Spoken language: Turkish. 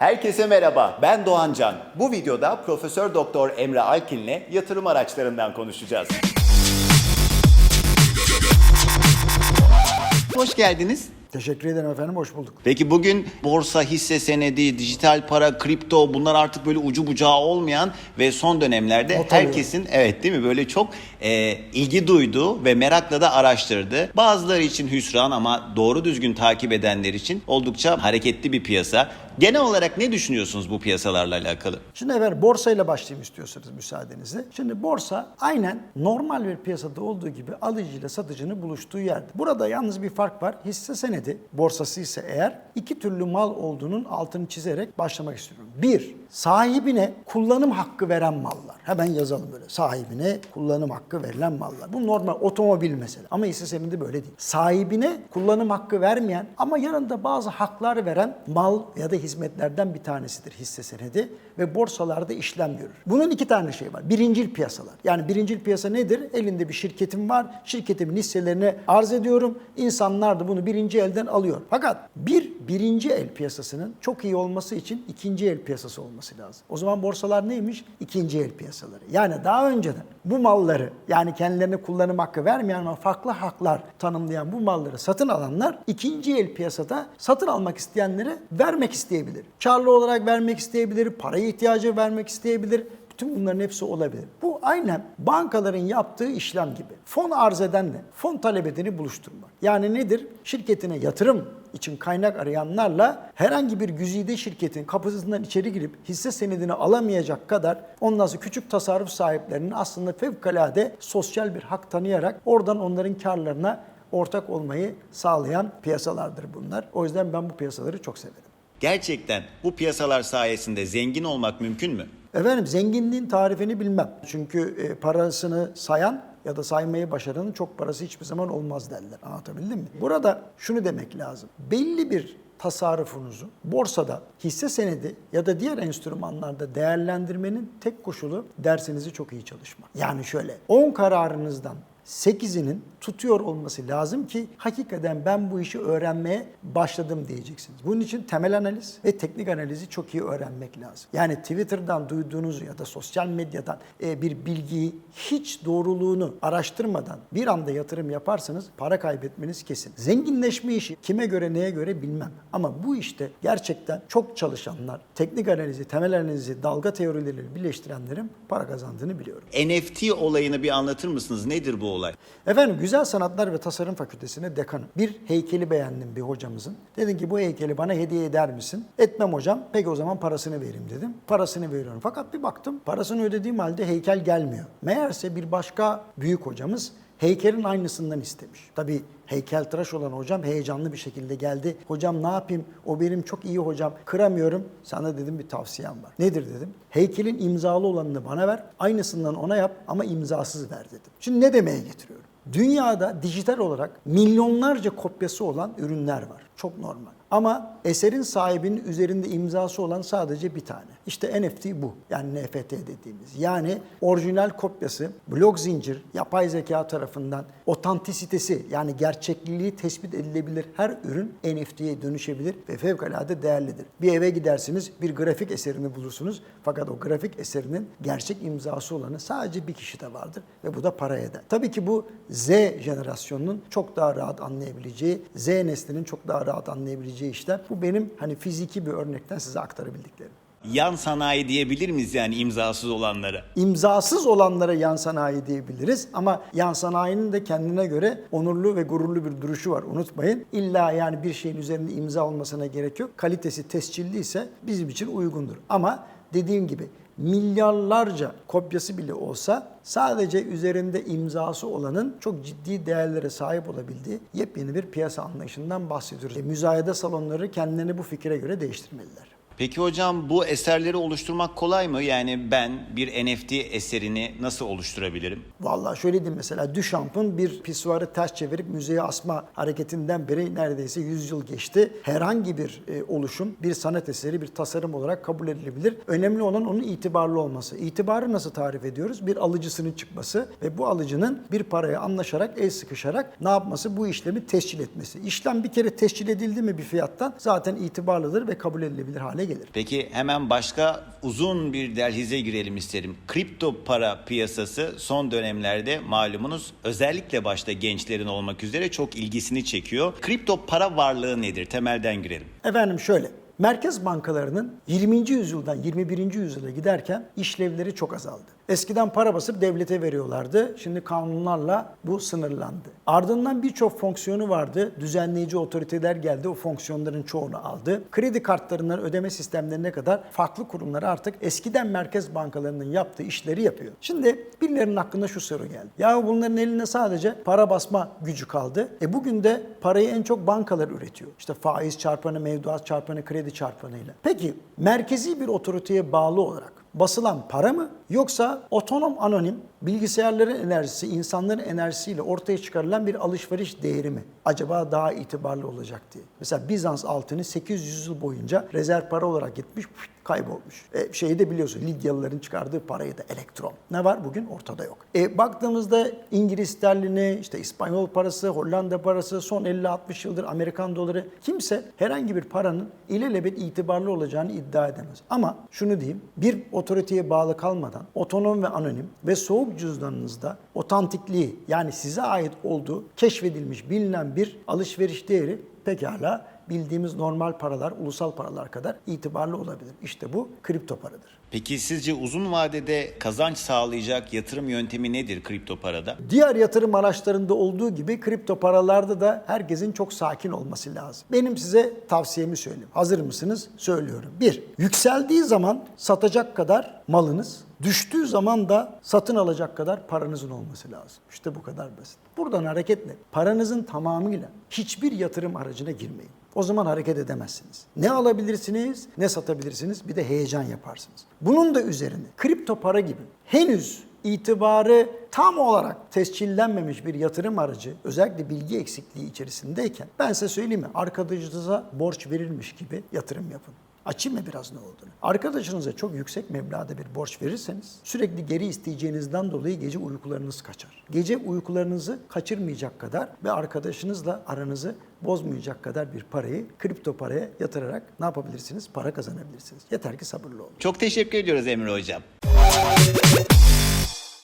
Herkese merhaba, ben Doğan Can. Bu videoda Profesör Doktor Emre Alkin'le yatırım araçlarından konuşacağız. Hoş geldiniz. Teşekkür ederim efendim, hoş bulduk. Peki bugün borsa, hisse senedi, dijital para, kripto bunlar artık böyle ucu bucağı olmayan ve son dönemlerde Not herkesin evet değil mi böyle çok e, ilgi duyduğu ve merakla da araştırdı. Bazıları için hüsran ama doğru düzgün takip edenler için oldukça hareketli bir piyasa. Genel olarak ne düşünüyorsunuz bu piyasalarla alakalı? Şimdi efendim borsayla başlayayım istiyorsanız müsaadenizle. Şimdi borsa aynen normal bir piyasada olduğu gibi alıcıyla satıcının buluştuğu yerde. Burada yalnız bir fark var. Hisse senedi borsası ise eğer iki türlü mal olduğunun altını çizerek başlamak istiyorum. Bir, sahibine kullanım hakkı veren mallar. Hemen yazalım böyle. Sahibine kullanım hakkı verilen mallar. Bu normal otomobil mesela. Ama senedi böyle değil. Sahibine kullanım hakkı vermeyen ama yanında bazı haklar veren mal ya da hizmetlerden bir tanesidir hisse senedi ve borsalarda işlem görür. Bunun iki tane şey var. Birincil piyasalar. Yani birincil piyasa nedir? Elinde bir şirketim var. Şirketimin hisselerini arz ediyorum. İnsanlar da bunu birinci elden alıyor. Fakat bir birinci el piyasasının çok iyi olması için ikinci el piyasası olması lazım. O zaman borsalar neymiş? İkinci el piyasaları. Yani daha önceden bu malları yani kendilerine kullanım hakkı vermeyen ama farklı haklar tanımlayan bu malları satın alanlar ikinci el piyasada satın almak isteyenlere vermek isteyebilir. Karlı olarak vermek isteyebilir, paraya ihtiyacı vermek isteyebilir. Bütün bunların hepsi olabilir. Bu aynen bankaların yaptığı işlem gibi. Fon arz edenle fon talep edeni buluşturmak. Yani nedir? Şirketine yatırım için kaynak arayanlarla herhangi bir güzide şirketin kapısından içeri girip hisse senedini alamayacak kadar ondan sonra küçük tasarruf sahiplerinin aslında fevkalade sosyal bir hak tanıyarak oradan onların karlarına ortak olmayı sağlayan piyasalardır bunlar. O yüzden ben bu piyasaları çok severim. Gerçekten bu piyasalar sayesinde zengin olmak mümkün mü? Efendim zenginliğin tarifini bilmem. Çünkü e, parasını sayan ya da saymayı başaranın çok parası hiçbir zaman olmaz derler. Anlatabildim mi? Burada şunu demek lazım. Belli bir tasarrufunuzu borsada, hisse senedi ya da diğer enstrümanlarda değerlendirmenin tek koşulu dersinizi çok iyi çalışmak. Yani şöyle 10 kararınızdan 8'inin tutuyor olması lazım ki hakikaten ben bu işi öğrenmeye başladım diyeceksiniz. Bunun için temel analiz ve teknik analizi çok iyi öğrenmek lazım. Yani Twitter'dan duyduğunuz ya da sosyal medyadan e, bir bilgiyi hiç doğruluğunu araştırmadan bir anda yatırım yaparsanız para kaybetmeniz kesin. Zenginleşme işi kime göre neye göre bilmem. Ama bu işte gerçekten çok çalışanlar, teknik analizi, temel analizi, dalga teorileriyle birleştirenlerin para kazandığını biliyorum. NFT olayını bir anlatır mısınız? Nedir bu olay? Efendim Güzel Sanatlar ve Tasarım Fakültesine dekanım. Bir heykeli beğendim bir hocamızın. Dedim ki bu heykeli bana hediye eder misin? Etmem hocam. Peki o zaman parasını vereyim dedim. Parasını veriyorum. Fakat bir baktım parasını ödediğim halde heykel gelmiyor. Meğerse bir başka büyük hocamız heykelin aynısından istemiş. Tabii heykeltıraş olan hocam heyecanlı bir şekilde geldi. Hocam ne yapayım? O benim çok iyi hocam. Kıramıyorum. Sana dedim bir tavsiyem var. Nedir dedim. Heykelin imzalı olanını bana ver. Aynısından ona yap ama imzasız ver dedim. Şimdi ne demeye getiriyorum? Dünyada dijital olarak milyonlarca kopyası olan ürünler var. Çok normal. Ama eserin sahibinin üzerinde imzası olan sadece bir tane. İşte NFT bu. Yani NFT dediğimiz. Yani orijinal kopyası, blok zincir, yapay zeka tarafından otantisitesi yani gerçekliği tespit edilebilir her ürün NFT'ye dönüşebilir ve fevkalade değerlidir. Bir eve gidersiniz bir grafik eserini bulursunuz fakat o grafik eserinin gerçek imzası olanı sadece bir kişide vardır ve bu da para eder. Tabii ki bu Z jenerasyonunun çok daha rahat anlayabileceği, Z neslinin çok daha rahat anlayabileceği işler. Bu benim hani fiziki bir örnekten size aktarabildiklerim. Yan sanayi diyebilir miyiz yani imzasız olanlara? İmzasız olanlara yan sanayi diyebiliriz ama yan sanayinin de kendine göre onurlu ve gururlu bir duruşu var unutmayın. İlla yani bir şeyin üzerinde imza olmasına gerek yok. Kalitesi tescilli ise bizim için uygundur. Ama dediğim gibi milyarlarca kopyası bile olsa sadece üzerinde imzası olanın çok ciddi değerlere sahip olabildiği yepyeni bir piyasa anlayışından bahsediyoruz. E, müzayede salonları kendilerini bu fikre göre değiştirmeliler. Peki hocam bu eserleri oluşturmak kolay mı? Yani ben bir NFT eserini nasıl oluşturabilirim? Vallahi şöyle diyeyim mesela Duchamp'ın bir pisuarı ters çevirip müzeye asma hareketinden beri neredeyse 100 yıl geçti. Herhangi bir e, oluşum bir sanat eseri, bir tasarım olarak kabul edilebilir. Önemli olan onun itibarlı olması. İtibarı nasıl tarif ediyoruz? Bir alıcısının çıkması ve bu alıcının bir paraya anlaşarak, el sıkışarak ne yapması? Bu işlemi tescil etmesi. İşlem bir kere tescil edildi mi bir fiyattan zaten itibarlıdır ve kabul edilebilir hale gelir. Peki hemen başka uzun bir delhize girelim isterim. Kripto para piyasası son dönemlerde malumunuz özellikle başta gençlerin olmak üzere çok ilgisini çekiyor. Kripto para varlığı nedir? Temelden girelim. Efendim şöyle. Merkez bankalarının 20. yüzyıldan 21. yüzyıla giderken işlevleri çok azaldı. Eskiden para basıp devlete veriyorlardı. Şimdi kanunlarla bu sınırlandı. Ardından birçok fonksiyonu vardı. Düzenleyici otoriteler geldi. O fonksiyonların çoğunu aldı. Kredi kartlarından ödeme sistemlerine kadar farklı kurumlar artık eskiden merkez bankalarının yaptığı işleri yapıyor. Şimdi birilerinin hakkında şu soru geldi. Ya bunların elinde sadece para basma gücü kaldı. E bugün de parayı en çok bankalar üretiyor. İşte faiz çarpanı, mevduat çarpanı, kredi çarpanıyla. Peki merkezi bir otoriteye bağlı olarak basılan para mı yoksa otonom anonim bilgisayarların enerjisi, insanların enerjisiyle ortaya çıkarılan bir alışveriş değeri mi? Acaba daha itibarlı olacak diye. Mesela Bizans altını 800 yıl boyunca rezerv para olarak gitmiş kaybolmuş. E, şeyi de biliyorsun Lidyalıların çıkardığı parayı da elektron. Ne var bugün? Ortada yok. E, baktığımızda İngiliz sterlini, işte İspanyol parası, Hollanda parası, son 50-60 yıldır Amerikan doları kimse herhangi bir paranın ilelebet itibarlı olacağını iddia edemez. Ama şunu diyeyim, bir otoriteye bağlı kalmadan otonom ve anonim ve soğuk cüzdanınızda otantikliği yani size ait olduğu keşfedilmiş bilinen bir alışveriş değeri pekala bildiğimiz normal paralar, ulusal paralar kadar itibarlı olabilir. İşte bu kripto paradır. Peki sizce uzun vadede kazanç sağlayacak yatırım yöntemi nedir kripto parada? Diğer yatırım araçlarında olduğu gibi kripto paralarda da herkesin çok sakin olması lazım. Benim size tavsiyemi söyleyeyim. Hazır mısınız? Söylüyorum. Bir, yükseldiği zaman satacak kadar malınız, düştüğü zaman da satın alacak kadar paranızın olması lazım. İşte bu kadar basit. Buradan hareketle paranızın tamamıyla hiçbir yatırım aracına girmeyin. O zaman hareket edemezsiniz. Ne alabilirsiniz, ne satabilirsiniz, bir de heyecan yaparsınız. Bunun da üzerine kripto para gibi henüz itibarı tam olarak tescillenmemiş bir yatırım aracı özellikle bilgi eksikliği içerisindeyken ben size söyleyeyim mi arkadaşınıza borç verilmiş gibi yatırım yapın. Açayım mı biraz ne olduğunu? Arkadaşınıza çok yüksek meblağda bir borç verirseniz sürekli geri isteyeceğinizden dolayı gece uykularınız kaçar. Gece uykularınızı kaçırmayacak kadar ve arkadaşınızla aranızı bozmayacak kadar bir parayı kripto paraya yatırarak ne yapabilirsiniz? Para kazanabilirsiniz. Yeter ki sabırlı olun. Çok teşekkür ediyoruz Emre Hocam.